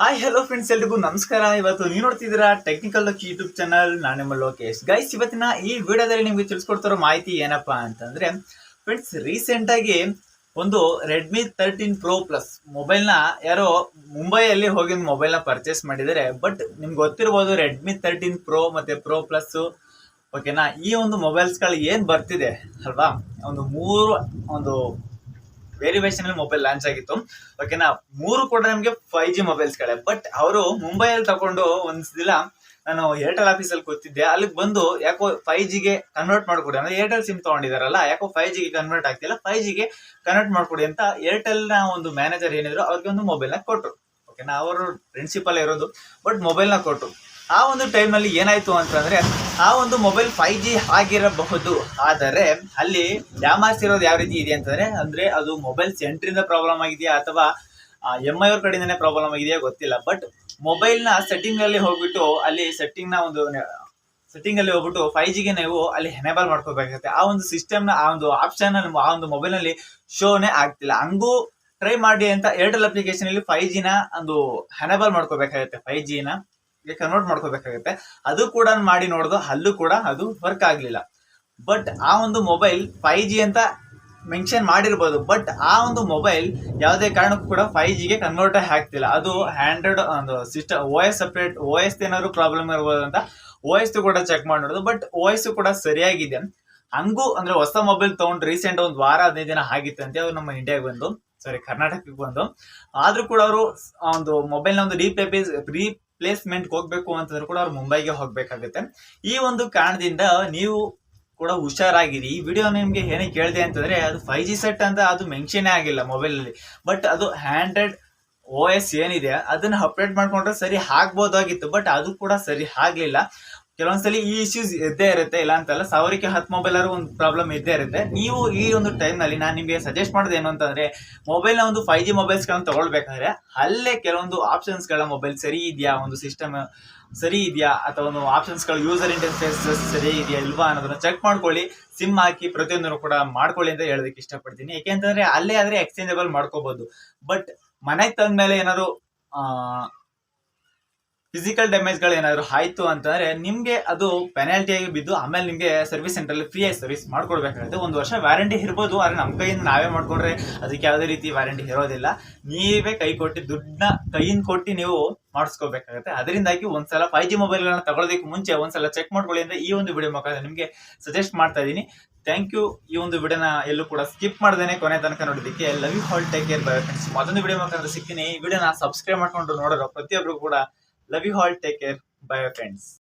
Hi hello friends ಎಲ್ರಿಗೂ ನಮಸ್ಕಾರ. ಇವತ್ತು ನೀವು ನೋಡ್ತಿದ್ದೀರಾ ಟೆಕ್ನಿಕಲ್ ಲಕ್ ಯೂಟ್ಯೂಬ್ ಚಾನಲ್ ನಾನು ನಿಮ್ಮ ಲೋಕೇಶ್. ಗೈಸ್ ಇವತ್ತಿನ ಈ ವಿಡಿಯೋದಲ್ಲಿ ನಿಮಗೆ ತಿಳಿಸ್ಕೊಡ್ತಿರೋ ಮಾಹಿತಿ ಏನಪ್ಪಾ ಅಂತಂದ್ರೆ ಫ್ರೆಂಡ್ಸ್ ರೀಸೆಂಟ್ ಆಗಿ ಒಂದು ರೆಡ್ಮಿ ತರ್ಟೀನ್ ಪ್ರೋ ಪ್ಲಸ್ ಮೊಬೈಲ್ನ ಯಾರೋ ಮುಂಬೈಯಲ್ಲಿ ಹೋಗಿ ಮೊಬೈಲ್ನ ಪರ್ಚೇಸ್ ಮಾಡಿದ್ದಾರೆ. ಬಟ್ ನಿಮ್ಗೆ ಗೊತ್ತಿರ್ಬೋದು ರೆಡ್ಮಿ ತರ್ಟೀನ್ ಪ್ರೋ ಮತ್ತೆ ಪ್ರೋ ಪ್ಲಸ್ ಓಕೆನಾ ಈ ಒಂದು ಮೊಬೈಲ್ಸ್ಗಳು ಏನು ಬರ್ತಿದೆ, ಅಲ್ವಾ? ಒಂದು ಮೂರು, ಒಂದು ವೇರಿಯೇಷನ್ ಮೊಬೈಲ್ ಲಾಂಚ್ ಆಗಿತ್ತು. ಓಕೆನಾ ಮೂರು ಕೂಡ ನಮಗೆ ಫೈವ್ ಜಿ ಮೊಬೈಲ್ಸ್ಗಳೇ ಬಟ್ ಅವರು ಮುಂಬೈಯಲ್ಲಿ ತಗೊಂಡು ಒಂದ್ಸಲ ನಾನು ಏರ್ಟೆಲ್ ಆಫೀಸಲ್ಲಿ ಕೂತಿದ್ದೆ. ಅಲ್ಲಿಗೆ ಬಂದು ಯಾಕೋ ಫೈವ್ ಜಿಗೆ ಕನ್ವರ್ಟ್ ಮಾಡ್ಕೊಡಿ. ಅಂದ್ರೆ ಏರ್ಟೆಲ್ ಸಿಮ್ ತಗೊಂಡಿದಾರಲ್ಲ, ಯಾಕೋ ಫೈವ್ ಜಿಗೆ ಕನ್ವರ್ಟ್ ಆಗ್ತಿಲ್ಲ ಫೈವ್ ಜಿಗೆ ಕನ್ವರ್ಟ್ ಮಾಡ್ಕೊಡಿ ಅಂತ ಏರ್ಟೆಲ್ನ ಒಂದು ಮ್ಯಾನೇಜರ್ ಏನಿದ್ರು ಅವ್ರಿಗೆ ಒಂದು ಮೊಬೈಲ್ನ ಕೊಟ್ರು. ಓಕೆನಾ ಅವರು ಪ್ರಿನ್ಸಿಪಲ್ ಇರೋದು ಬಟ್ ಮೊಬೈಲ್ನ ಕೊಟ್ರು. ಆ ಒಂದು ಟೈಮ್ ಏನಾಯಿತು ಅಂತಂದ್ರೆ ಆ ಒಂದು ಮೊಬೈಲ್ ಫೈವ್ ಜಿ ಆಗಿರಬಹುದು. ಆದರೆ ಅಲ್ಲಿ ಡ್ಯಾಮಾಸ್ ಇರೋದು ಯಾವ ರೀತಿ ಇದೆ ಅಂತಂದ್ರೆ, ಅಂದ್ರೆ ಅದು ಮೊಬೈಲ್ ಸೆಂಟ್ರಿಂದ ಪ್ರಾಬ್ಲಮ್ ಆಗಿದೆಯಾ ಅಥವಾ ಎಂ ಐ ಅವ್ರ ಕಡೆಯಿಂದನೇ ಪ್ರಾಬ್ಲಮ್ ಆಗಿದೆಯಾ ಗೊತ್ತಿಲ್ಲ. ಬಟ್ ಮೊಬೈಲ್ನ ಸೆಟ್ಟಿಂಗಲ್ಲಿ ಹೋಗ್ಬಿಟ್ಟು, ಅಲ್ಲಿ ಸೆಟ್ಟಿಂಗ್ನ ಒಂದು ಸೆಟ್ಟಿಂಗ್ ಅಲ್ಲಿ ಹೋಗ್ಬಿಟ್ಟು ಫೈವ್ ಜಿಗೆ ನೀವು ಅಲ್ಲಿ ಎನೇಬಲ್ ಮಾಡ್ಕೋಬೇಕಾಗುತ್ತೆ. ಆ ಒಂದು ಸಿಸ್ಟಮ್ನ ಆ ಒಂದು ಆಪ್ಷನ್ ಆ ಒಂದು ಮೊಬೈಲ್ನಲ್ಲಿ ಶೋನೇ ಆಗ್ತಿಲ್ಲ. ಹಂಗೂ ಟ್ರೈ ಮಾಡಿ ಅಂತ ಏರ್ಟೆಲ್ ಅಪ್ಲಿಕೇಶನ್ ಅಲ್ಲಿ ಫೈವ್ ಜಿನ ಒಂದು ಎನೇಬಲ್ ಮಾಡ್ಕೋಬೇಕಾಗುತ್ತೆ ಫೈವ್ ಜಿನ ಕನ್ವರ್ಟ್ ಮಾಡ್ಕೋಬೇಕಾಗತ್ತೆ. ಅದು ಕೂಡ ಮಾಡಿ ನೋಡ್ದು, ಅಲ್ಲೂ ಕೂಡ ಅದು ವರ್ಕ್ ಆಗಲಿಲ್ಲ. ಬಟ್ ಆ ಒಂದು ಮೊಬೈಲ್ ಫೈವ್ ಜಿ ಅಂತ ಮೆನ್ಷನ್ ಮಾಡಿರ್ಬೋದು. ಬಟ್ ಆ ಒಂದು ಮೊಬೈಲ್ ಯಾವುದೇ ಕಾರಣಕ್ಕೂ ಕೂಡ ಫೈವ್ ಜಿಗೆ ಕನ್ವರ್ಟ್ ಆಗ್ತಿಲ್ಲ. ಅದು ಹ್ಯಾಂಡ್ರೆಡ್ ಒಂದು system O S separate O S ಏನಾದ್ರು ಪ್ರಾಬ್ಲಮ್ ಇರ್ಬೋದು ಅಂತ ಓ ಎಸ್ ಕೂಡ ಚೆಕ್ ಮಾಡಿ ನೋಡೋದು. ಬಟ್ ಓ ಎಸ್ ಕೂಡ ಸರಿಯಾಗಿದೆ. ಹಂಗೂ ಅಂದ್ರೆ ಹೊಸ ಮೊಬೈಲ್ ತಗೊಂಡು ರೀಸೆಂಟ್ ಒಂದು ವಾರ, ಹದಿನೈದು ದಿನ ಆಗಿತ್ತಂತೆ ಅವ್ರು ನಮ್ಮ ಇಂಡಿಯಾಗೆ ಬಂದು ಸಾರಿ ಕರ್ನಾಟಕಕ್ಕೆ ಬಂದು. ಆದ್ರೂ ಕೂಡ ಅವರು ಒಂದು ಮೊಬೈಲ್ನ ಒಂದು ರೀಪ್ಲೇಸ್ ರೀಪ್ಲೇಸ್ಮೆಂಟ್ ಹೋಗ್ಬೇಕು ಅಂತಂದ್ರೆ ಕೂಡ ಅವ್ರು ಮುಂಬೈಗೆ ಹೋಗ್ಬೇಕಾಗುತ್ತೆ. ಈ ಒಂದು ಕಾರಣದಿಂದ ನೀವು ಕೂಡ ಹುಷಾರಾಗಿರಿ. ಈ ವಿಡಿಯೋ ನಿಮ್ಗೆ ಏನೇ ಕೇಳಿದೆ ಅಂತಂದ್ರೆ ಅದು ಫೈವ್ ಜಿ ಸೆಟ್ ಅಂತ ಅದು ಮೆನ್ಷನ್ ಆಗಿಲ್ಲ ಮೊಬೈಲ್ ಅಲ್ಲಿ. ಬಟ್ ಅದು ಹ್ಯಾಂಡ್ರೆಡ್ ಓ ಎಸ್ ಏನಿದೆ, ಅದನ್ನ ಅಪ್ಡೇಟ್ ಮಾಡ್ಕೊಂಡ್ರೆ ಸರಿ ಹಾಕ್ಬೋದಾಗಿತ್ತು ಬಟ್ ಅದು ಕೂಡ ಸರಿ ಆಗ್ಲಿಲ್ಲ. ಕೆಲವೊಂದ್ಸಲಿ ಈ ಇಶ್ಯೂಸ್ ಇದ್ದೇ ಇರುತ್ತೆ, ಇಲ್ಲ ಅಂತಲ್ಲ ಸಾವಿರಕ್ಕೆ ಹತ್ತು ಮೊಬೈಲ್ ಒಂದು ಪ್ರಾಬ್ಲಮ್ ಇದ್ದೇ ಇರುತ್ತೆ. ನೀವು ಈ ಒಂದು ಟೈಮ್ನಲ್ಲಿ ನಾನು ನಿಮಗೆ ಸಜೆಸ್ಟ್ ಮಾಡೋದು ಏನು ಅಂತಂದ್ರೆ ಮೊಬೈಲ್ನ ಒಂದು ಫೈವ್ ಜಿ ಮೊಬೈಲ್ಸ್ಗಳನ್ನು ತಗೊಳ್ಬೇಕಾದ್ರೆ, ಅಲ್ಲೇ ಕೆಲವೊಂದು ಆಪ್ಷನ್ಸ್ಗಳ ಮೊಬೈಲ್ ಸರಿ ಇದೆಯಾ, ಒಂದು ಸಿಸ್ಟಮ್ ಸರಿ ಇದೆಯಾ, ಅಥವಾ ಒಂದು ಆಪ್ಷನ್ಸ್ಗಳು ಯೂಸರ್ ಇಂಟರ್ಫೇಸ್ ಸರಿ ಇದೆಯಾ, ಇಲ್ವಾ ಅನ್ನೋದನ್ನ ಚೆಕ್ ಮಾಡ್ಕೊಳ್ಳಿ ಸಿಮ್ ಹಾಕಿ ಪ್ರತಿಯೊಂದನ್ನು ಕೂಡ ಮಾಡ್ಕೊಳ್ಳಿ ಅಂತ ಹೇಳೋದಕ್ಕೆ ಇಷ್ಟಪಡ್ತೀನಿ. ಯಾಕೆಂತಂದ್ರೆ ಅಲ್ಲೇ ಆದ್ರೆ ಎಕ್ಸ್ಚೇಂಜಬಲ್ ಮಾಡ್ಕೋಬಹುದು ಬಟ್ ಮನೆಗೆ ತಂದ್ಮೇಲೆ ಏನಾದ್ರು, ಆ ಫಿಸಿಕಲ್ ಡ್ಯಾಮೇಜ್ಗಳು ಏನಾದ್ರು ಆಯ್ತು ಅಂತಂದ್ರೆ ನಿಮ್ಗೆ ಅದು ಪೆನಾಲ್ಟಿ ಆಗಿ ಬಿದ್ದು ಆಮೇಲೆ ನಿಮ್ಗೆ ಸರ್ವಿಸ್ ಸೆಂಟರ್ ಅಲ್ಲಿ ಫ್ರೀ ಆಗಿ ಸರ್ವಿಸ್ ಮಾಡ್ಕೊಡ್ಬೇಕಾಗುತ್ತೆ. ಒಂದು ವರ್ಷ ವ್ಯಾರಂಟಿ ಇರ್ಬೋದು, ಆದ್ರೆ ನಮ್ಮ ಕೈಯಿಂದ ನಾವೇ ಮಾಡ್ಕೊಂಡ್ರೆ ಅದಕ್ಕೆ ಯಾವುದೇ ರೀತಿ ವ್ಯಾರಂಟಿ ಇರೋದಿಲ್ಲ. ನೀವೇ ಕೈ ಕೊಟ್ಟು ದುಡ್ಡನ್ನ ಕೈಯಿಂದ ಕೊಟ್ಟು ನೀವು ಮಾಡಿಸ್ಕೋಬೇಕಾಗುತ್ತೆ. ಅದರಿಂದಾಗಿ ಒಂದ್ಸಲ ಫೈವ್ ಜಿ ಮೊಬೈಲ್ಗಳನ್ನ ತಗೊಳ್ಳೋದಕ್ಕೆ ಮುಂಚೆ ಒಂದ್ಸಲ ಚೆಕ್ ಮಾಡ್ಕೊಳ್ಳಿ ಅಂತ ಈ ಒಂದು ವಿಡಿಯೋ ಮುಖಾಂತರ ನಿಮಗೆ ಸಜೆಸ್ಟ್ ಮಾಡ್ತಾ ಇದ್ದೀನಿ. ಥ್ಯಾಂಕ್ ಯು ಈ ಒಂದು ವಿಡಿಯೋನ ಎಲ್ಲೂ ಕೂಡ ಸ್ಕಿಪ್ ಮಾಡ್ದೇನೆ ಕೊನೆ ತನಕ ನೋಡೋದಕ್ಕೆ love you all take care bye friends ಮತ್ತೊಂದು ವಿಡಿಯೋ ಮುಖಾಂತರ ಈ ವಿಡಿಯೋನ ಸಬ್ಸ್ಕ್ರೈಬ್ ಮಾಡ್ಕೊಂಡು ನೋಡೋರು ಪ್ರತಿಯೊಬ್ಬರು ಕೂಡ love you all take care bye friends